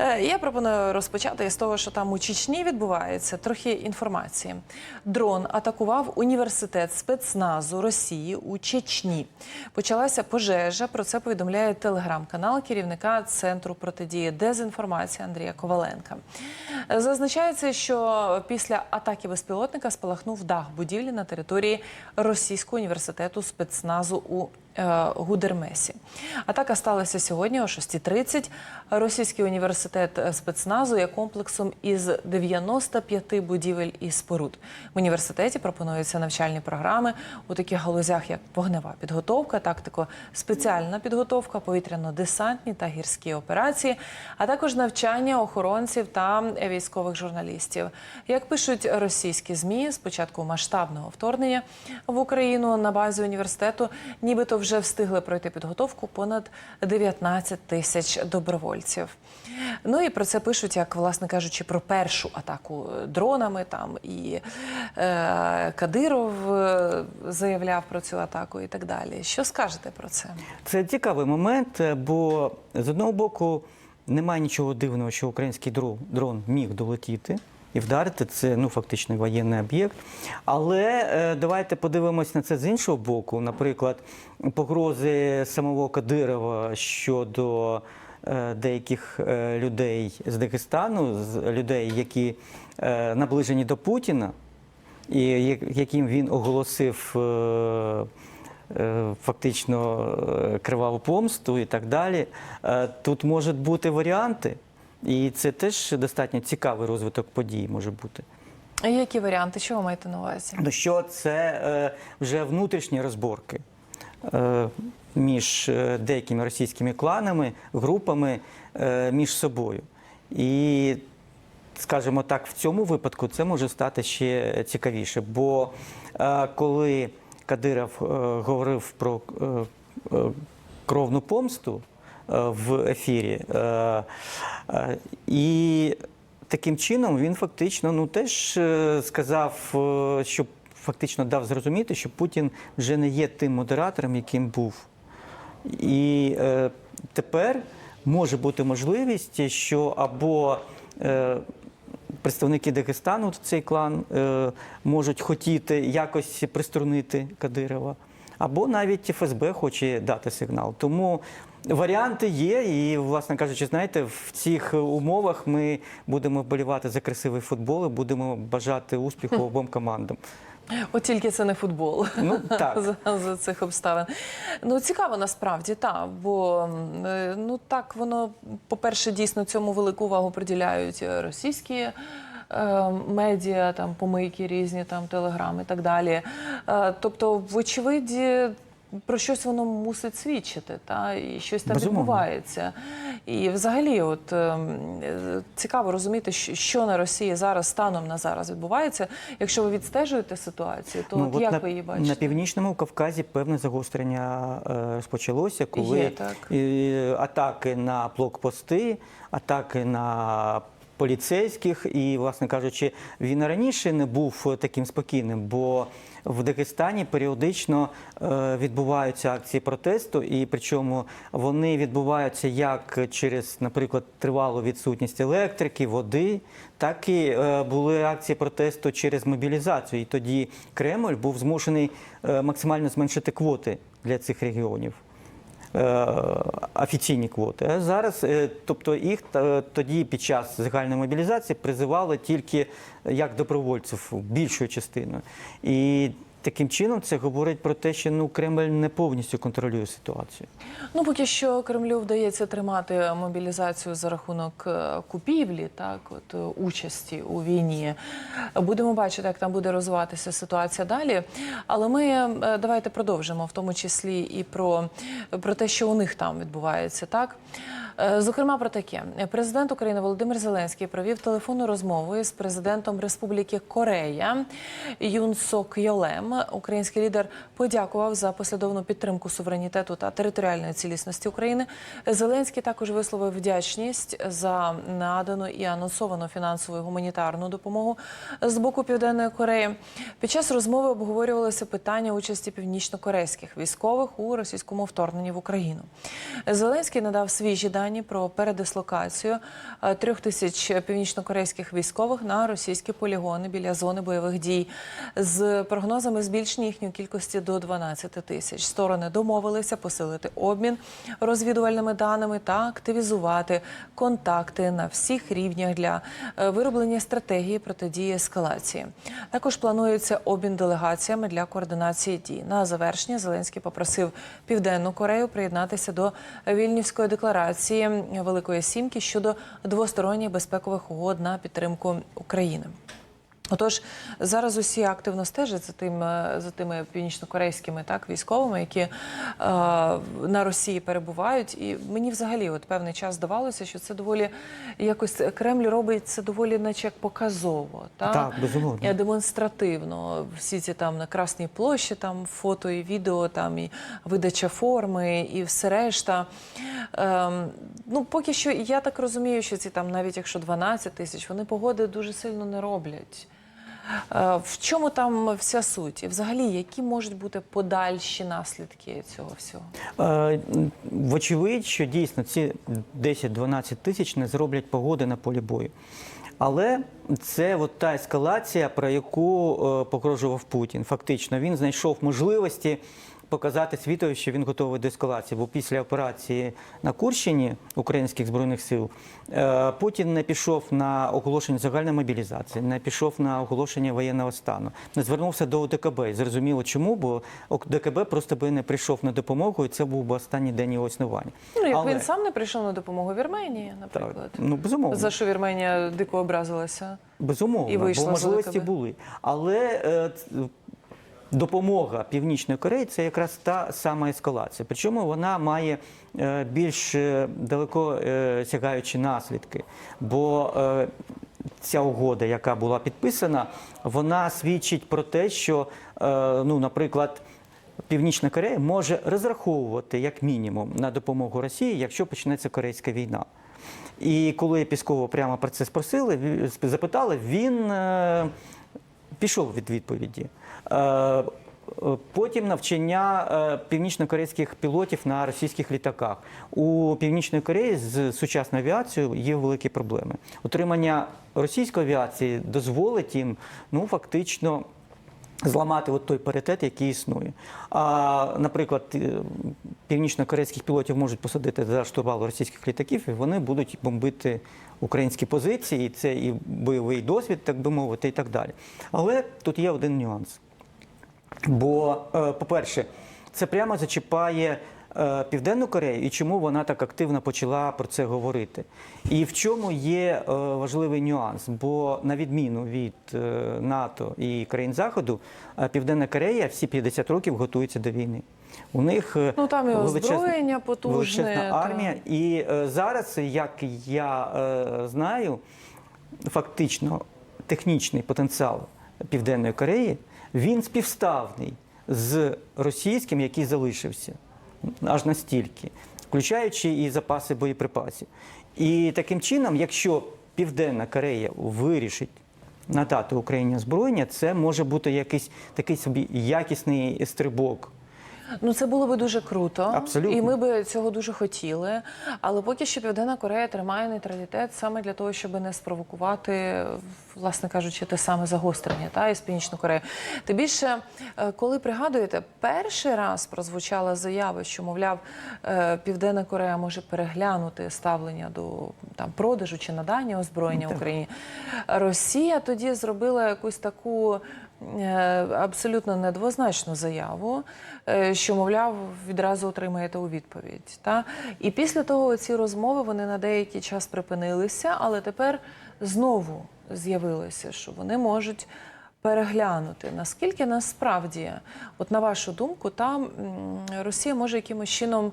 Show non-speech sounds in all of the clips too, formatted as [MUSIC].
Е, Я пропоную розпочати з того, що там у Чечні відбувається. Трохи інформації. Дрон атакував університет спецназу Росії у Чечні. Почалася пожежа. Про це повідомляє телеграм-канал керівника центру протидії дезінформації Андрія Коваленка. Зазначається, що після атаки безпілотника спалахнув дах будівлі на території Російського університету спецназу у е, Гудермесі. Атака сталася сьогодні о 6.30. Російський університет е, спецназу є комплексом із 95 будівель і споруд. В університеті пропонуються навчальні програми у таких галузях, як вогнева підготовка, тактико-спеціальна підготовка, повітряно-десантні та гірські операції, а також навчання охоронців та військових журналістів. Як пишуть російські змі, з початку масштабного вторгнення в Україну на базі університету, нібито вже встигли пройти підготовку понад 19 тисяч добровольців. Ну і про це пишуть, як власне кажучи, про першу атаку дронами. Там і е, Кадиров е, заявляв про цю атаку і так далі. Що скажете про це? Це цікавий момент, е, бо з одного боку немає нічого дивного, що український дрон міг долетіти і вдарити. Це ну фактично воєнний об'єкт. Але е, давайте подивимось на це з іншого боку. Наприклад, погрози самого Кадирова щодо е, деяких е, людей з Дагестану, людей, які наближені до Путіна, і яким він оголосив. Фактично криваву помсту і так далі. Тут можуть бути варіанти, і це теж достатньо цікавий розвиток подій може бути. А Які варіанти? Що ви маєте на увазі? Ну що це е, вже внутрішні розборки е, між е, деякими російськими кланами, групами е, між собою. І, скажімо так, в цьому випадку це може стати ще цікавіше. Бо е, коли Кадиров е, говорив про е, е, кровну помсту в ефірі, е, е, і таким чином він фактично ну теж е, сказав, що фактично дав зрозуміти, що Путін вже не є тим модератором, яким був. І тепер може бути можливість, що або представники Дагестану, цей клан, можуть хотіти якось приструнити Кадирова, або навіть ФСБ хоче дати сигнал. Тому варіанти є, і, власне кажучи, знаєте, в цих умовах ми будемо вболівати за красивий футбол і будемо бажати успіху обом командам. От тільки це не футбол. Ну, так. [LAUGHS] за, за цих обставин. Ну цікаво насправді, так. Бо е, ну так воно, по-перше, дійсно цьому велику увагу приділяють е, російські. е, Медіа, там помийки різні, там телеграми і так далі. Е, Тобто, вочевидь, про щось воно мусить свідчити, та і щось там Безумовно. відбувається. І взагалі, от ем, е, цікаво розуміти, що- на Росії зараз станом на зараз відбувається. Якщо ви відстежуєте ситуацію, то от от як на, ви її бачите? на північному Кавказі певне загострення е, спочалося, коли Є, так. атаки на блокпости, атаки на поліцейських, і, власне кажучи, він раніше не був таким спокійним, бо в Дагестані періодично е, відбуваються акції протесту, і причому вони відбуваються як через, наприклад, тривалу відсутність електрики, води, так і е, були акції протесту через мобілізацію. І тоді Кремль був змушений е, максимально зменшити квоти для цих регіонів. Е, Офіційні квоти. А зараз, е, тобто їх е, тоді під час загальної мобілізації призивали тільки як добровольців більшою частиною. І таким чином це говорить про те, що ну Кремль не повністю контролює ситуацію. Ну, поки що Кремлю вдається тримати мобілізацію за рахунок е, купівлі, так от е, участі у війні. Будемо бачити, як там буде розвиватися ситуація далі. Але ми е, давайте продовжимо, в тому числі і про, про те, що у них там відбувається, так. Е, Зокрема, про таке президент України Володимир Зеленський провів телефонну розмову з президентом Республіки Корея Юн Сок Йолем. Український лідер подякував за послідовну підтримку суверенітету та територіальної цілісності України. Зеленський також висловив вдячність за надану і анонсовану фінансову і гуманітарну допомогу з боку Південної Кореї. Під час розмови обговорювалося питання участі північнокорейських військових у російському вторгненні в Україну. Зеленський надав свіжі дані дані про передислокацію е, трьох тисяч північнокорейських військових на російські полігони біля зони бойових дій з прогнозами збільшення їхньої кількості до 12 тисяч. Сторони домовилися посилити обмін розвідувальними даними та активізувати контакти на всіх рівнях для е, вироблення стратегії протидії ескалації. Також планується обмін делегаціями для координації дій. На завершення Зеленський попросив Південну Корею приєднатися до Вільнівської декларації Великої Сімки щодо двосторонніх безпекових угод на підтримку України. Отож, зараз усі активно стежать за тим е, за тими північнокорейськими так військовими, які е, на Росії перебувають. І мені взагалі, от певний час здавалося, що це доволі якось Кремль робить це доволі, наче як показово, та? Так, безумовно. Е, демонстративно. Всі ці там на Красній площі, там фото і відео, там і видача форми, і все решта. Ем, ну, поки що, я так розумію, що ці там, навіть якщо 12 тисяч, вони погоди дуже сильно не роблять. Е, В чому там вся суть? І взагалі, які можуть бути подальші наслідки цього всього? Е, Вочевидь, що дійсно ці 10-12 тисяч не зроблять погоди на полі бою. Але це от та ескалація, про яку е, погрожував Путін. Фактично, він знайшов можливості показати світові, що він готовий до ескалації. Бо після операції на Курщині українських збройних сил е, Путін не пішов на оголошення загальної мобілізації, не пішов на оголошення воєнного стану, не звернувся до ОДКБ. І Зрозуміло, чому, бо ОДКБ просто би не прийшов на допомогу, і це був би останній день його існування. Ну, як Але- він сам не прийшов на допомогу Вірменії, так, наприклад. ну безумовно. За що Вірменія дико образилася? Безумовно, І бо можливості були. Але е, допомога Північної Кореї це якраз та сама ескалація. Причому вона має е, більш е, далеко е, сягаючі наслідки. Бо ця угода, яка була підписана, вона свідчить про те, що, ну, наприклад, Північна Корея може розраховувати як мінімум на допомогу Росії, якщо почнеться корейська війна. І коли Піскова прямо про це спросили, запитали, він пішов від відповіді. Е, Потім навчання е, північно-корейських пілотів на російських літаках. У Північної Кореї з сучасною авіацією є великі проблеми. Отримання російської авіації дозволить їм ну, фактично зламати от той паритет, який існує. А, наприклад, е, північно-корейських пілотів можуть посадити за штурвал російських літаків, і вони будуть бомбити українські позиції, і це і бойовий досвід, так би мовити, і так далі. Але тут є один нюанс. Бо, е, по-перше, це прямо зачіпає е, Південну Корею і чому вона так активно почала про це говорити. І в чому є е, важливий нюанс? Бо на відміну від НАТО і країн Заходу, Південна Корея всі 50 років готується до війни. У них Ну там і величезна- озброєння потужне. величезна та- армія. І е, зараз, як я знаю, фактично технічний потенціал Південної Кореї він співставний з російським, який залишився аж настільки, включаючи і запаси боєприпасів. І таким чином, якщо Південна Корея вирішить надати Україні озброєння, це може бути якийсь такий собі якісний стрибок. Ну це було би дуже круто. Абсолютно. І ми би цього дуже хотіли. Але поки що Південна Корея тримає нейтралітет саме для того, щоб не спровокувати, власне кажучи, те саме загострення та із Північної Кореї. Тим більше, е, коли пригадуєте, перший раз прозвучала заява, що мовляв, е, Південна Корея може переглянути ставлення до там продажу чи надання озброєння. Україні. Росія тоді зробила якусь таку. Е, Абсолютно недвозначну заяву, е, що мовляв відразу отримаєте у відповідь. Та і після того ці розмови вони на деякий час припинилися, але тепер знову з'явилося, що вони можуть переглянути. Наскільки насправді, от на вашу думку, там Росія може якимось чином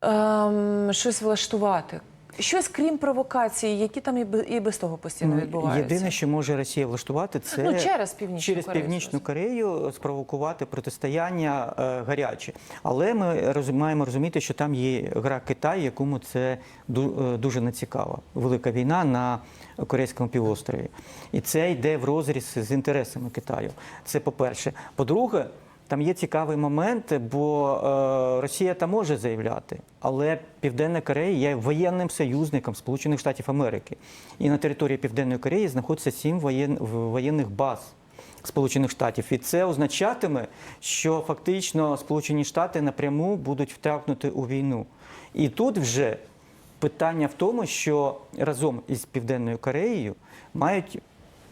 ем, щось влаштувати. Щось крім провокації, які там і би- і без того постійно Ну, відбуваються. Єдине, що може Росія влаштувати, це Ну, через Північну через Корею, Північну. Корею спровокувати протистояння е, гаряче. Але ми роз- маємо розуміти, що там є гра Китаю, якому це е, дуже не цікаво. Велика війна на Корейському півострові. І це йде в розріз з інтересами Китаю. Це по-перше. По-друге, Там є цікавий момент, бо е, Росія там може заявляти, але Південна Корея є воєнним союзником Сполучених Штатів Америки. І на території Південної Кореї знаходиться сім воєн, воєнних баз Сполучених Штатів. І це означатиме, що фактично Сполучені Штати напряму будуть втягнути у війну. І тут вже питання в тому, що разом із Південною Кореєю мають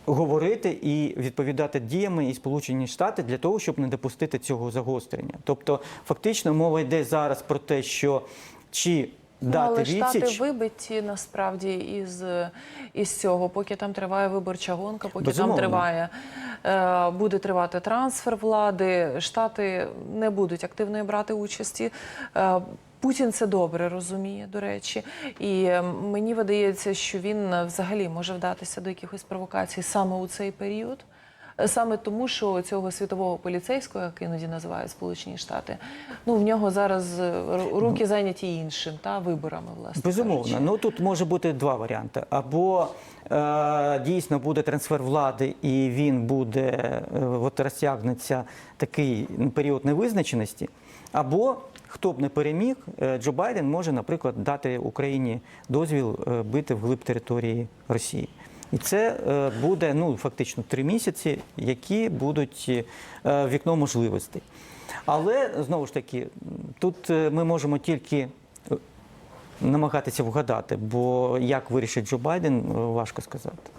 говорити і відповідати діями і Сполучені Штати для того, щоб не допустити цього загострення. Тобто, фактично, мова йде зараз про те, що чи дати але штати відсіч. вибиті насправді із, із цього, поки там триває виборча гонка, поки Безумовно. там триває, е, буде тривати трансфер влади. Штати не будуть активно брати участі. Путін це добре розуміє, до речі, і е, мені видається, що він е, взагалі може вдатися до якихось провокацій саме у цей період. Е, Саме тому, що цього світового поліцейського, як іноді називають Сполучені Штати, ну в нього зараз е, руки зайняті іншим та виборами, власне. Безумовно, кажучи. ну тут може бути два варіанти. Або е, дійсно буде трансфер влади, і він буде е, от розтягнеться такий період невизначеності. Або хто б не переміг, е, Джо Байден може, наприклад, дати Україні дозвіл е, бити вглиб території Росії. І це е, буде ну фактично три місяці, які будуть вікно можливостей. Але знову ж таки, тут ми можемо тільки намагатися вгадати, бо як вирішить Джо Байден, важко сказати.